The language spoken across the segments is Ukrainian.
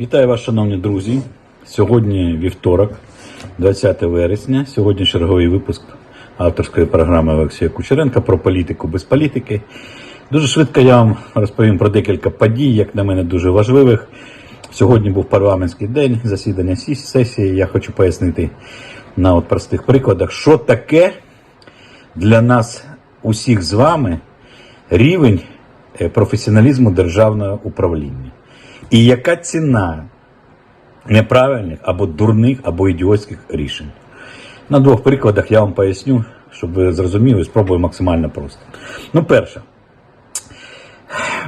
Вітаю вас, шановні друзі. Сьогодні вівторок, 20 вересня. Сьогодні черговий випуск авторської програми Олексія Кучеренка про політику без політики. Дуже швидко я вам розповім про декілька подій, як на мене, дуже важливих. Сьогодні був парламентський день, засідання сесії. Я хочу пояснити на от простих прикладах, що таке для нас усіх з вами рівень е, професіоналізму державного управління. І яка ціна неправильних або дурних, або ідіотських рішень? На двох прикладах я вам поясню, щоб ви зрозуміли, спробую максимально просто. Ну, перше,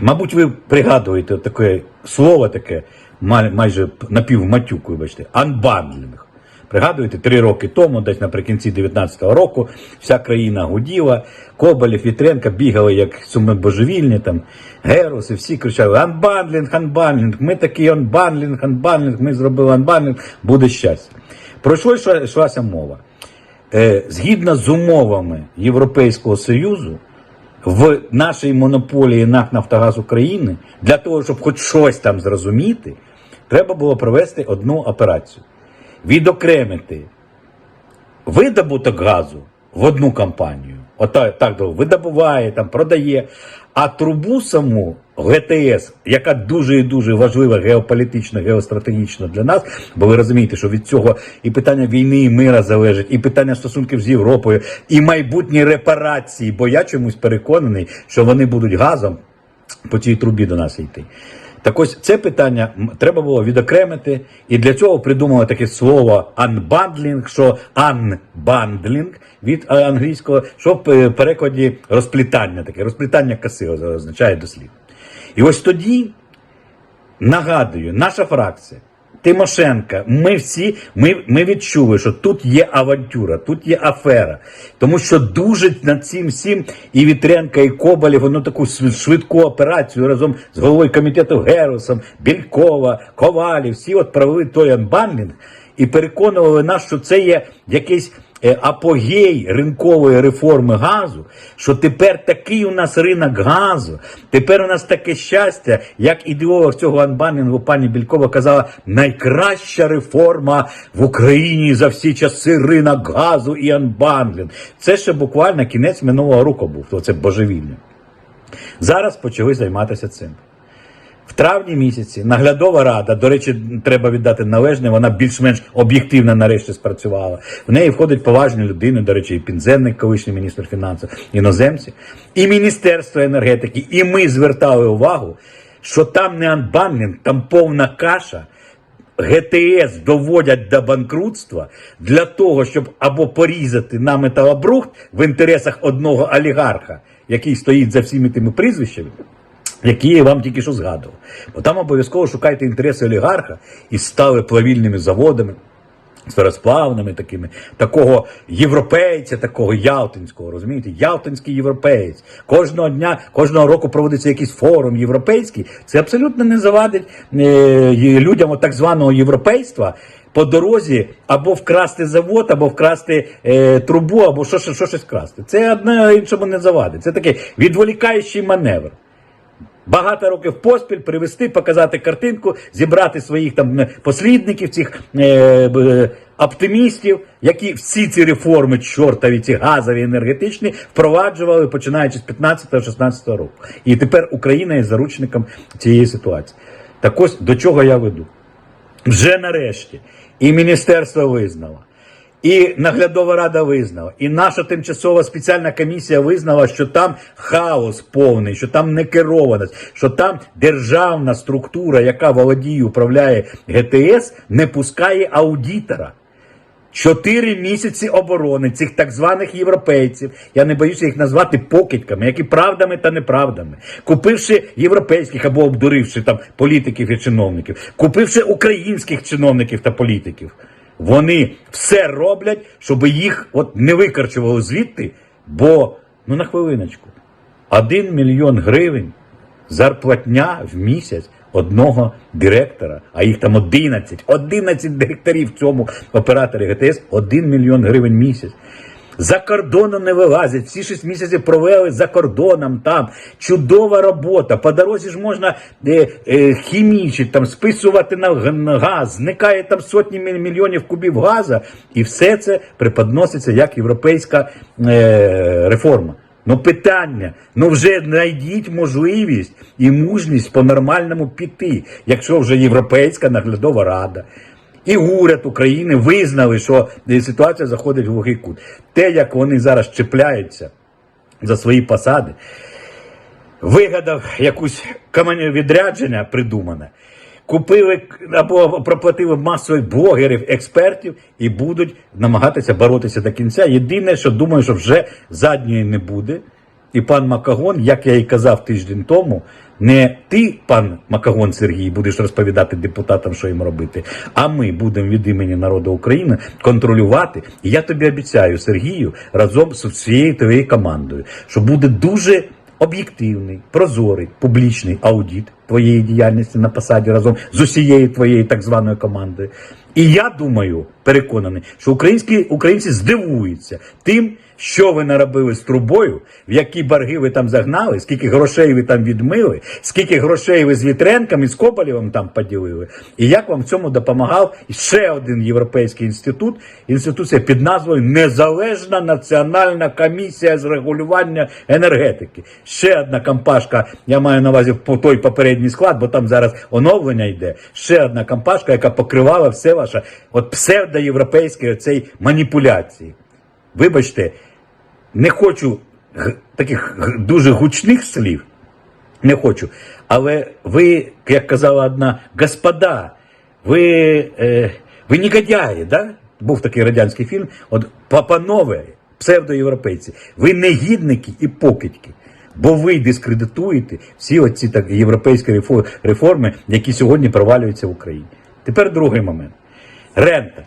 мабуть, ви пригадуєте таке слово таке, майже напівматюк, вибачте, анбандлінг. Пригадуєте, три роки тому, десь наприкінці 19-го року, вся країна гуділа, Коболєв, Вітренко бігали як суми божевільні, там, Герус, і всі кричали: анбандлінг, анбандлінг, ми такий анбандлінг, анбандлінг, ми зробили анбандлінг, буде щастя. Про що йшла- йшлася мова? Е, згідно з умовами Європейського Союзу, в нашій монополії НАК Нафтогаз України для того, щоб хоч щось там зрозуміти, треба було провести одну операцію: відокремити видобуток газу в одну компанію. Ота так видобуває, там продає. А трубу саму ГТС, яка дуже і дуже важлива геополітично, геостратегічно для нас, бо ви розумієте, що від цього і питання війни і мира залежить, і питання стосунків з Європою, і майбутні репарації. Бо я чомусь переконаний, що вони будуть газом по цій трубі до нас йти. Так ось це питання треба було відокремити, і для цього придумали таке слово анбандлінг, що анбандлінг від е, англійського, що в е, перекладі розплітання таке, розплітання коси означає дослід. І ось тоді нагадую, наша фракція. Тимошенка, ми всі ми, ми відчули, що тут є авантюра, тут є афера. Тому що дуже над цим всім і Вітренка, і Коболєв, воно таку швид- швидку операцію разом з головою комітету Герусом, Бількова, Ковалів, всі от провели той анбандлінг і переконували нас, що це є якийсь апогей ринкової реформи газу, що тепер такий у нас ринок газу, тепер у нас таке щастя, як ідеолог цього анбандлінгу пані Бількова казала, найкраща реформа в Україні за всі часи ринок газу і анбандлінг. Це ще буквально кінець минулого року був, то це божевільно. Зараз почали займатися цим. В травні місяці наглядова рада, до речі, треба віддати належне, вона більш-менш об'єктивно нарешті спрацювала. В неї входять поважні людини, до речі, і Пінзенник, колишній міністр фінансів, іноземці, і Міністерство енергетики. І ми звертали увагу, що там не анбандлінг, там повна каша. ГТС доводять до банкрутства для того, щоб або порізати на металобрухт в інтересах одного олігарха, який стоїть за всіми тими прізвищами, які я вам тільки що згадував. Бо там обов'язково шукайте інтереси олігарха і стали плавільними заводами. Сферосплавними такими, такого європейця, такого ялтинського, розумієте? Ялтинський європеєць. Кожного дня, кожного року проводиться якийсь форум європейський. Це абсолютно не завадить е, людям от так званого європейства по дорозі або вкрасти завод, або вкрасти е, трубу, або що, що, що щось красти. Це одне іншому не завадить. Це такий відволікаючий маневр. Багато років поспіль привести, показати картинку, зібрати своїх там е, послідників, цих е, б- оптимістів, які всі ці реформи, чортові, ці газові, енергетичні, впроваджували починаючи з 15-16 року. І тепер Україна є заручником цієї ситуації. Так ось до чого я веду. Вже нарешті і міністерство визнало, і наглядова рада визнала, і наша тимчасова спеціальна комісія визнала, що там хаос повний, що там некерованість, що там державна структура, яка володіє, управляє ГТС, не пускає аудитора. Чотири місяці оборони цих так званих європейців, я не боюся їх назвати покидьками, які правдами та неправдами, купивши європейських або обдуривши там політиків і чиновників, купивши українських чиновників та політиків, вони все роблять, щоб їх от не викарчували звідти, бо ну на хвилиночку, один мільйон гривень зарплатня в місяць одного директора, а їх там 11, 11 директорів в цьому операторі ГТС, 1 мільйон гривень в місяць. За кордоном не вилазять. Всі 6 місяців провели за кордоном там. Чудова робота. По дорозі ж можна е, е, хімічити, там, списувати на, газ. Зникає там сотні мільйонів кубів газу. І все це преподноситься як європейська е, реформа. Ну питання, ну вже знайдіть можливість і мужність по-нормальному піти, якщо вже Європейська наглядова рада і уряд України визнали, що ситуація заходить в глухий кут. Те, як вони зараз чіпляються за свої посади, вигадав якусь відрядження придумане, купили або проплатили масових блогерів, експертів і будуть намагатися боротися до кінця. Єдине, що думаю, що вже задньої не буде. І пан Макагон, як я і казав тиждень тому, не ти, пан Макагон Сергій, будеш розповідати депутатам, що їм робити, а ми будемо від імені народу України контролювати. І я тобі обіцяю, Сергію, разом з всією твоєю командою, що буде дуже об'єктивний, прозорий, публічний аудит твоєї діяльності на посаді разом з усією твоєю так званою командою. І я думаю, переконаний, що українські українці здивуються тим, що ви наробили з трубою, в які борги ви там загнали, скільки грошей ви там відмили, скільки грошей ви з Вітренком і з Коболєвим там поділили, і як вам в цьому допомагав ще один європейський інститут, інституція під назвою Незалежна національна комісія з регулювання енергетики. Ще одна компашка, я маю на увазі по той попередній склад, бо там зараз оновлення йде. Ще одна компашка, яка покривала все ваше от псевдоєвропейське цей маніпуляції. Вибачте, не хочу таких дуже гучних слів, не хочу. Але ви, як казала одна, господа, ви, е, ви негодяї, да? Був такий радянський фільм. От папанове, псевдоєвропейці, ви негідники і покидьки. Бо ви дискредитуєте всі оці так, європейські реформи, які сьогодні провалюються в Україні. Тепер другий момент. Рента.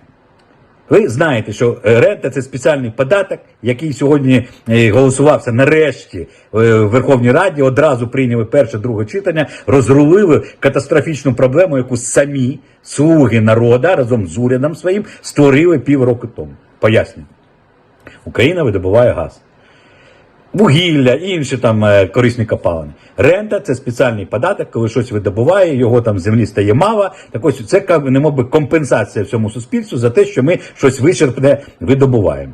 Ви знаєте, що е, рента це спеціальний податок, який сьогодні е, голосувався нарешті е, в Верховній Раді. Одразу прийняли перше, друге читання, розрулили катастрофічну проблему, яку самі слуги народа разом з урядом своїм створили півроку тому. Пояснюю. Україна видобуває газ. Вугілля, інші там е, корисні копалини. Рента це спеціальний податок, коли щось видобуває, його там землі стає мало. Так ось це як би, компенсація всьому суспільству за те, що ми щось вичерпне видобуваємо.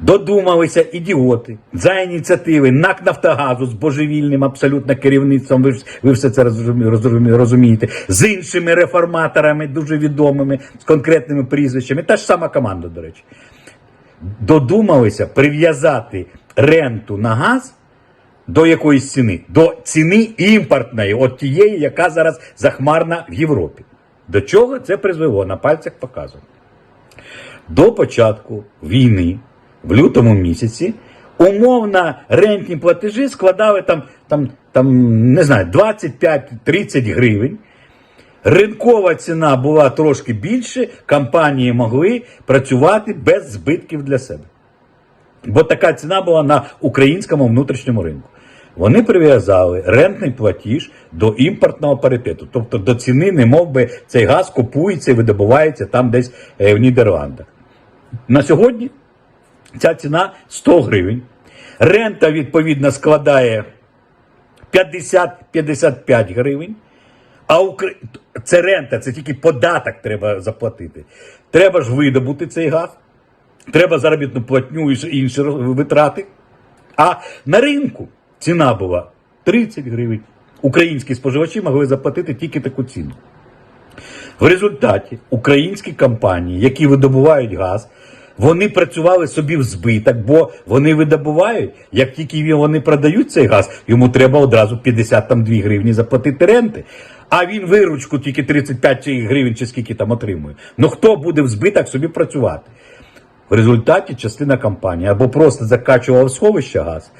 Додумалися ідіоти за ініціативи НАК Нафтогазу з божевільним абсолютно керівництвом. Ви, ви все це розумі- розумі- розумієте, з іншими реформаторами, дуже відомими, з конкретними прізвищами. Та ж сама команда, до речі додумалися прив'язати ренту на газ до якоїсь ціни, до ціни імпортної, от тієї, яка зараз захмарна в Європі. До чого це призвело? На пальцях показую. До початку війни, в лютому місяці, умовно рентні платежі складали там, там, там не знаю, 25-30 гривень. Ринкова ціна була трошки більше, компанії могли працювати без збитків для себе. Бо така ціна була на українському внутрішньому ринку. Вони прив'язали рентний платіж до імпортного паритету, тобто до ціни, не мов би цей газ купується і видобувається там десь е, в Нідерландах. На сьогодні ця ціна 100 гривень. Рента, відповідно, складає 50-55 гривень. А Укра... це рента, це тільки податок треба заплатити. Треба ж видобути цей газ, треба заробітну платню і інші витрати. А на ринку ціна була 30 гривень. Українські споживачі могли заплатити тільки таку ціну. В результаті українські компанії, які видобувають газ, вони працювали собі в збиток, бо вони видобувають, як тільки вони продають цей газ, йому треба одразу 52 гривні заплатити ренти. А він виручку тільки 35 чи гривень чи скільки там отримує. Ну хто буде в збиток собі працювати? В результаті частина компанії або просто закачувала в сховище газ,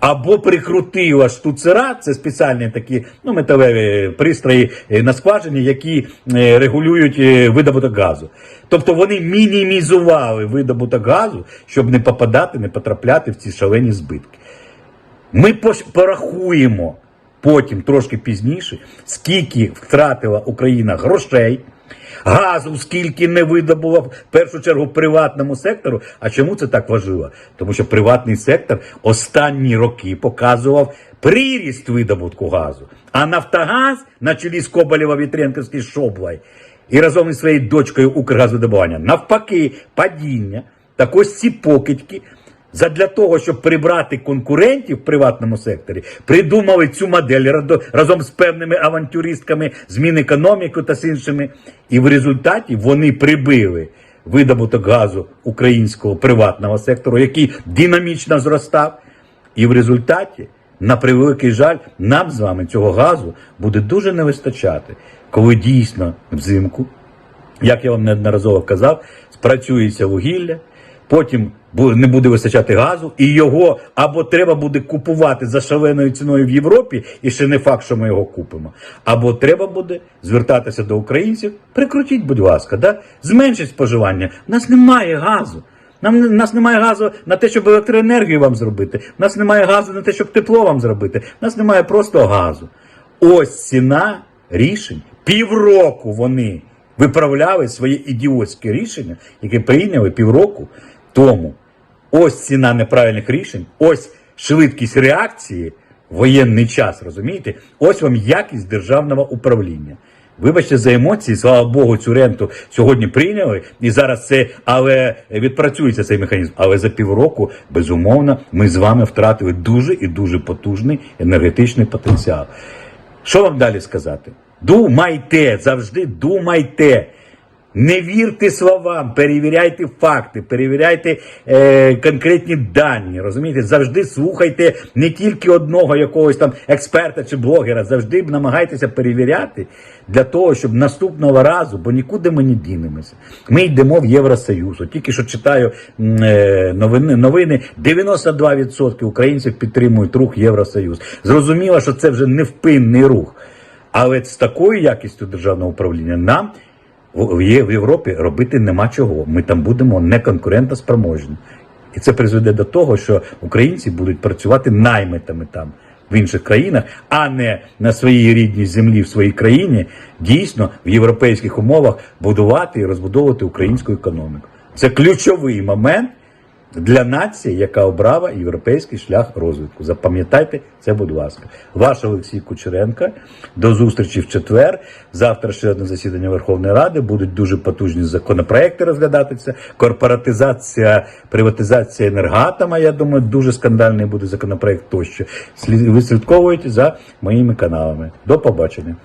або прикрутила штуцера, це спеціальні такі ну, металеві пристрої е, на скважині, які е, регулюють е, видобуток газу. Тобто вони мінімізували видобуток газу, щоб не попадати, не потрапляти в ці шалені збитки. Ми порахуємо, потім трошки пізніше, скільки втратила Україна грошей. Газу скільки не видобуло в першу чергу приватному сектору. А чому це так важливо? Тому що приватний сектор останні роки показував приріст видобутку газу. А Нафтогаз на чолі з Коболєва Вітренківський Шоблай і разом із своєю дочкою Укргазвидобування навпаки падіння. Так ось ці покидьки Задля того, щоб прибрати конкурентів в приватному секторі, придумали цю модель разом з певними авантюристками з Мінекономіки та з іншими. І в результаті вони прибили видобуток газу українського приватного сектору, який динамічно зростав. І в результаті, на превеликий жаль, нам з вами цього газу буде дуже не вистачати, коли дійсно взимку як я вам неодноразово казав, спрацюється вугілля, потім не буде вистачати газу, і його або треба буде купувати за шаленою ціною в Європі, і ще не факт, що ми його купимо, або треба буде звертатися до українців, прикрутіть, будь ласка, да? зменшіть споживання. У нас немає газу. Нам у нас немає газу на те, щоб електроенергію вам зробити. У нас немає газу на те, щоб тепло вам зробити. У нас немає просто газу. Ось ціна рішень. Півроку вони виправляли своє ідіотське рішення, яке прийняли півроку тому. Ось ціна неправильних рішень, ось швидкість реакції воєнний час, розумієте? Ось вам якість державного управління. Вибачте за емоції, слава Богу, цю ренту сьогодні прийняли, і зараз це, але відпрацюється цей механізм. Але за півроку, безумовно, ми з вами втратили дуже і дуже потужний енергетичний потенціал. Що вам далі сказати? Думайте, завжди думайте. Не вірте словам, перевіряйте факти, перевіряйте е, конкретні дані. Розумієте, завжди слухайте не тільки одного якогось там експерта чи блогера, завжди намагайтеся перевіряти для того, щоб наступного разу, бо нікуди ми не дінемося. Ми йдемо в Євросоюз. От Тільки що читаю е, новини, новини 92% українців підтримують рух Євросоюз. Зрозуміло, що це вже невпинний рух. Але з такою якістю державного управління нам в Європі робити нема чого. Ми там будемо не конкурентоспроможні. І це призведе до того, що українці будуть працювати наймитами там в інших країнах, а не на своїй рідній землі в своїй країні дійсно в європейських умовах будувати і розбудовувати українську економіку. Це ключовий момент для нації, яка обрала європейський шлях розвитку. Запам'ятайте це, будь ласка. Ваш Олексій Кучеренко. До зустрічі в четвер. Завтра ще одне засідання Верховної Ради. Будуть дуже потужні законопроекти розглядатися. Корпоратизація, приватизація енергатома. Я думаю, дуже скандальний буде законопроект тощо. Ви слідковуєте за моїми каналами. До побачення.